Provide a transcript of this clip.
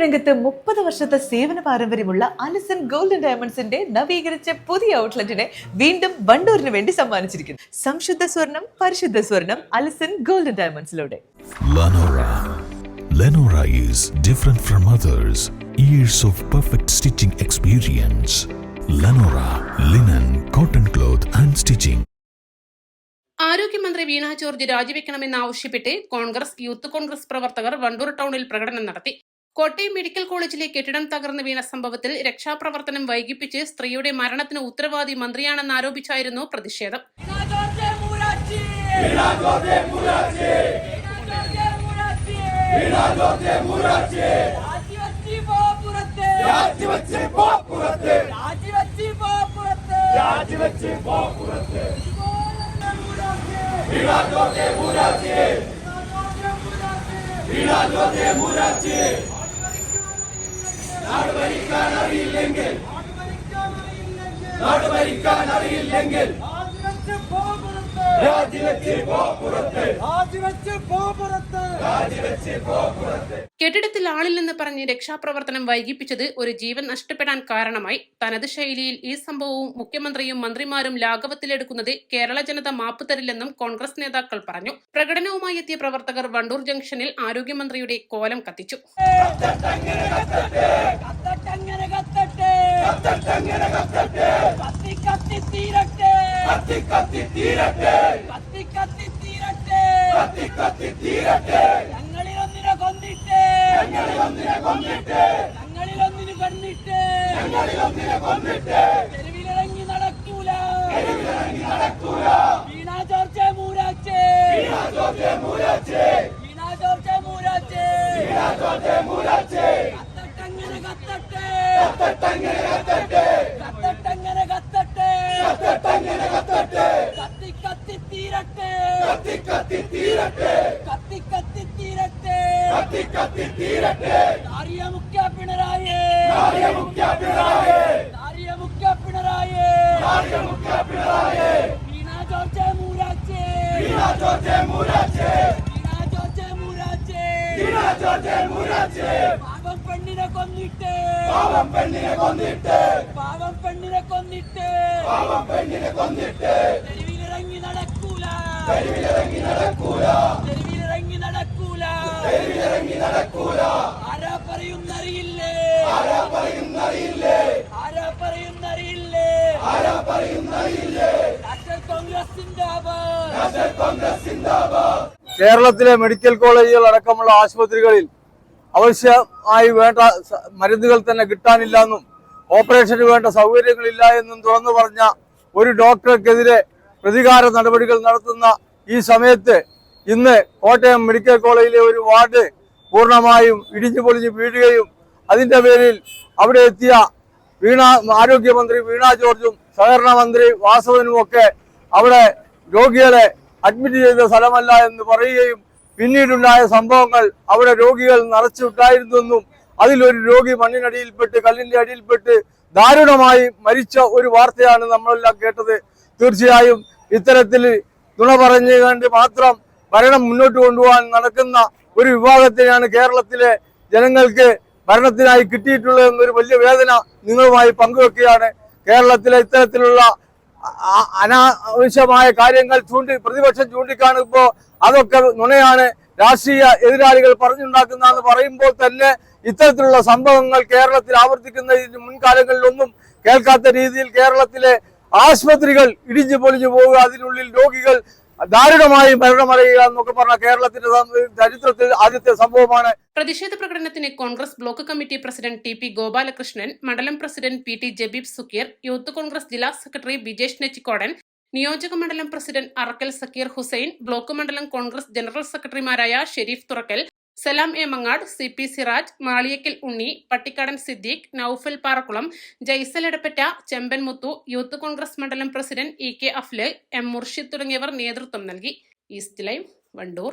രംഗത്ത് മുപ്പത് വർഷത്തെ സേവന പാരമ്പര്യമുള്ള അലിസൺ ഗോൾഡൻ ഡയമണ്ട്സിന്റെ നവീകരിച്ച പുതിയ ഔട്ട്ലെറ്റിനെ വീണ്ടും വണ്ടൂരിന് വേണ്ടി സമ്മാനിച്ചിരിക്കുന്നു സംശുദ്ധ സ്വർണം പരിശുദ്ധ സ്വർണം അലിസൺ ഗോൾഡൻ ഡയമണ്ട്സിലൂടെ Lenora. Lenora is different from others. Years of perfect stitching experience. Lenora linen, cotton cloth and stitching. ആരോഗ്യമന്ത്രി വീണ ജോർജ് രാജിവെക്കണമെന്ന് ആവശ്യപ്പെട്ട് കോൺഗ്രസ് യൂത്ത് കോൺഗ്രസ് പ്രവർത്തകർ വണ്ടൂർ ടൗണിൽ പ്രകടനം നടത്തി കോട്ടയം മെഡിക്കൽ കോളേജിലെ കെട്ടിടം തകർന്നു വീണ സംഭവത്തിൽ രക്ഷാപ്രവർത്തനം വൈകിപ്പിച്ച് സ്ത്രീയുടെ മരണത്തിന് ഉത്തരവാദി മന്ത്രിയാണെന്ന് ആരോപിച്ചായിരുന്നു പ്രതിഷേധം. രാജിവെച്ച് നാട് ഭരിക്കാൻ അറിയില്ലെങ്കിൽ നാട് ഭരിക്കാൻ അറിയില്ലെങ്കിൽ രാജിവെച്ച് പോ പുറത്ത് രാജിവെച്ച് പോ പുറത്ത് രാജിവെച്ച് പോ പുറത്ത് കെട്ടിടത്തിൽ ആളില്ലെന്ന് പറഞ്ഞ് രക്ഷാപ്രവർത്തനം വൈകിപ്പിച്ചത് ഒരു ജീവൻ നഷ്ടപ്പെടാൻ കാരണമായി. തനത് ശൈലിയിൽ ഈ സംഭവവും മുഖ്യമന്ത്രിയും മന്ത്രിമാരും ലാഘവത്തിലെടുക്കുന്നത് കേരള ജനത മാപ്പ് തരില്ലെന്നും കോൺഗ്രസ് നേതാക്കൾ പറഞ്ഞു. പ്രകടനവുമായി എത്തിയ പ്രവർത്തകർ വണ്ടൂർ ജംഗ്ഷനിൽ ആരോഗ്യമന്ത്രിയുടെ കോലം കത്തിച്ചു. കത്തട്ടെ കത്തട്ടങ്ങനെ കത്തട്ടെ കത്തി കത്തി തീരട്ടെ കത്തി കത്തി തീരട്ടെ. കത്തി കത്തി തീരട്ടെ. കത്തി കത്തി തീരട്ടെ. ഞങ്ങളിൽ ഒന്നിനെ കൊന്നിട്ട്. ഞങ്ങളിൽ ഒന്നിനെ കൊന്നിട്ട്. ഞങ്ങളിൽ ഒന്നിനെ കൊന്നിട്ട്. ഞങ്ങളിൽ ഒന്നിനെ കൊന്നിട്ട്. തെരുവിലിറങ്ങി നടക്കൂല. തെരുവിലിറങ്ങി നടക്കൂല. വീണ ജോർജ് മൂരാച്ചേ. വീണ ജോർജ് മൂരാച്ചേ. വീണ ജോർജ് മൂരാച്ചേ. വീണ ജോർജ് മൂരാച്ചേ കത്തട്ടങ്ങനെ കത്തട്ടെ കത്തട്ടങ്ങനെ കത്തട്ടെ കത്തട്ടങ്ങനെ കത്തട്ടെ കത്തട്ടങ്ങനെ കത്തട്ടെ കത്തി കത്തി തീരട്ടെ കത്തി കത്തി തീരട്ടെ കത്തി കത്തി തീരട്ടെ കത്തി കത്തി തീരട്ടെ നാരിയ മുഖ്യ പിണറായി നാരിയ മുഖ്യ പിണറായി നാരിയ മുഖ്യ പിണറായി നാരിയ മുഖ്യ പിണറായി വീണ ജോർജ് മൂരാച്ചേ വീണ ജോർജ് മൂരാച്ചേ വീണ ജോർജ് മൂരാച്ചേ വീണ ജോർജ് മൂരാച്ചേ പാവം പെണ്ണിനെ കൊന്നിട്ട് പാവം പെണ്ണിനെ കൊന്നിട്ട് പാവം പെണ്ണിനെ കൊന്നിട്ട് പാവം പെണ്ണിനെ കൊന്നിട്ട് തെരുവിലിറങ്ങി നടക്കൂല തെരുവിലിറങ്ങി നടക്കൂല നടക്കൂല. ആരാ പറയുന്നറിയില്ലേ? ആരാ പറയുന്നറിയില്ലേ? ആരാ പറയുന്നറിയില്ലേ? ആരാ പറയുന്നറിയില്ലേ? നാഷണൽ കോൺഗ്രസ് സിന്ദാബാദ്. നാഷണൽ കോൺഗ്രസ് സിന്ദാബാദ്. കേരളത്തിലെ മെഡിക്കൽ കോളേജുകൾ അടക്കമുള്ള ആശുപത്രികളിൽ ആവശ്യമായി വേണ്ട മരുന്നുകൾ തന്നെ കിട്ടാനില്ല എന്നും ഓപ്പറേഷന് വേണ്ട സൗകര്യങ്ങളില്ല എന്നും തുറന്നു പറഞ്ഞ ഒരു ഡോക്ടർക്കെതിരെ പ്രതികാര നടപടികൾ നടത്തുന്ന ഈ സമയത്ത് ഇന്ന് കോട്ടയം മെഡിക്കൽ കോളേജിലെ ഒരു വാർഡ് പൂർണമായും ഇടിഞ്ഞു പൊളിഞ്ഞ് വീഴുകയും അതിന്റെ പേരിൽ അവിടെ എത്തിയ വീണ ആരോഗ്യമന്ത്രി വീണ ജോർജും സഹകരണ മന്ത്രി വാസവനും ഒക്കെ അവിടെ രോഗികളെ അഡ്മിറ്റ് ചെയ്ത സ്ഥലമല്ല എന്ന് പറയുകയും പിന്നീടുണ്ടായ സംഭവങ്ങൾ അവിടെ രോഗികൾ നിറച്ചുണ്ടായിരുന്നെന്നും അതിലൊരു രോഗി മണ്ണിനടിയിൽപ്പെട്ട് കല്ലിന്റെ അടിയിൽപ്പെട്ട് ദാരുണമായി മരിച്ച ഒരു വാർത്തയാണ് നമ്മളെല്ലാം കേട്ടത്. തീർച്ചയായും ഇത്തരത്തിൽ നുണ പറഞ്ഞു കണ്ട് മാത്രം ഭരണം മുന്നോട്ട് കൊണ്ടുപോകാൻ നടക്കുന്ന ഒരു വിഭാഗത്തിനാണ് കേരളത്തിലെ ജനങ്ങൾക്ക് ഭരണത്തിനായി കിട്ടിയിട്ടുള്ളത് എന്നൊരു വലിയ വേദന നിങ്ങളുമായി പങ്കുവെക്കുകയാണ്. കേരളത്തിലെ ഇത്തരത്തിലുള്ള അനാവശ്യമായ കാര്യങ്ങൾ ചൂണ്ടി പ്രതിപക്ഷം ചൂണ്ടിക്കാണുമ്പോൾ അതൊക്കെ നുണയാണ്. രാഷ്ട്രീയ എതിരാളികൾ പറഞ്ഞുണ്ടാക്കുന്നതെന്ന് പറയുമ്പോൾ തന്നെ ഇത്തരത്തിലുള്ള സംഭവങ്ങൾ കേരളത്തിൽ ആവർത്തിക്കുന്നതിന് മുൻകാലങ്ങളിലൊന്നും കേൾക്കാത്ത രീതിയിൽ കേരളത്തിലെ ആശുപത്രികൾ ഇടിഞ്ഞു പൊളിഞ്ഞു പോവുക അതിനുള്ളിൽ രോഗികൾ ദാരുണമായി മരണമടയുക എന്നൊക്കെ പറഞ്ഞ കേരളത്തിന്റെ ചരിത്രത്തിൽ ആദ്യത്തെ സംഭവമാണ്. പ്രതിഷേധ പ്രകടനത്തിന് Congress block committee president T P Gopalakrishnan മണ്ഡലം president P T Jabeeb Sukkeer youth Congress ജില്ലാ സെക്രട്ടറി ബിജേഷ് നെച്ചിക്കോടൻ നിയോജക മണ്ഡലം പ്രസിഡന്റ് അറക്കൽ സക്കീർ ഹുസൈൻ ബ്ലോക്ക് മണ്ഡലം കോൺഗ്രസ് ജനറൽ സെക്രട്ടറിമാരായ Sherif Thurakkal Salam A Mangad C P Siraj Maliyakkal Unni Pattikkadan Siddique Noufal Parakkulam Jaisal Edappatta Chemban Muthu youth Congress മണ്ഡലം president E K Afl M Murshid തുടങ്ങിയവർ നേതൃത്വം നൽകി. East live Wandoor.